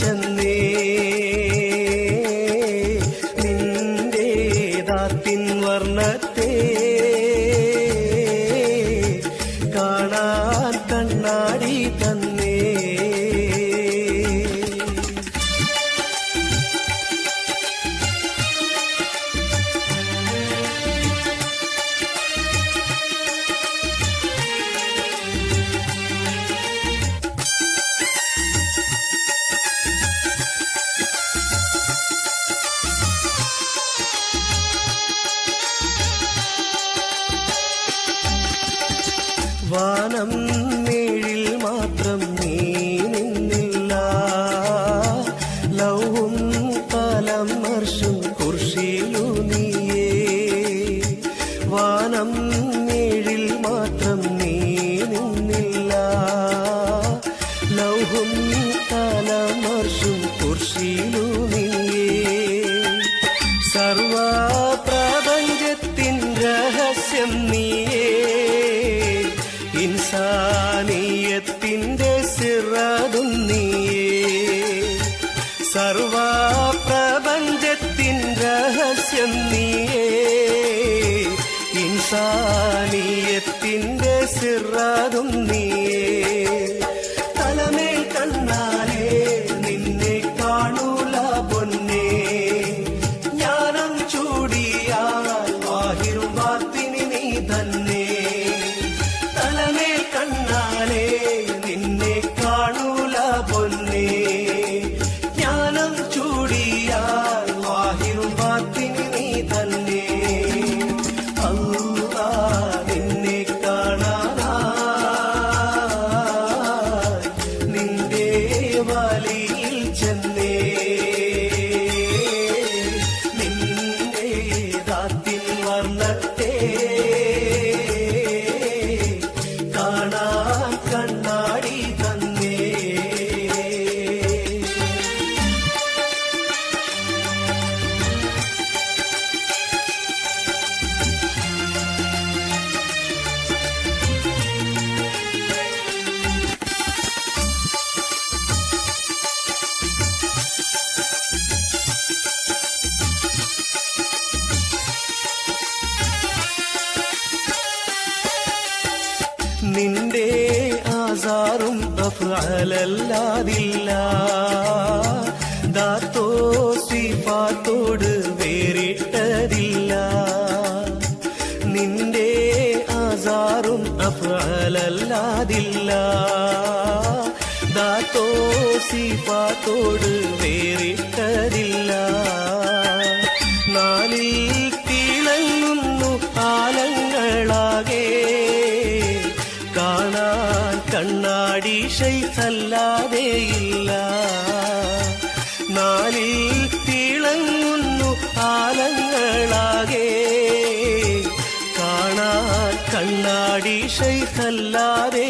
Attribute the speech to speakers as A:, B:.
A: ചെന്നേ. നിന്റേതാത്തിൻ വർണത്തെ കാണാ കാവ്യം നീ നിന്റെ ആസാറും അഫ്അലല്ലാതില്ല ദാത്തോ സ്വീപാത്തോട് വേറിട്ടതില്ല. നിന്റെ ആസാറും അഫ്അലല്ലാതില്ല ദാത്തോ സ്വീപാത്തോട് വേറിട്ടതില്ല. നാലീ അതിശയിച്ചല്ലാതെ ഇല്ല നാലിൽ തിളങ്ങുന്നു ആലങ്ങളാകെ കാണാൻ കണ്ണാടിശയിച്ചല്ലാതെ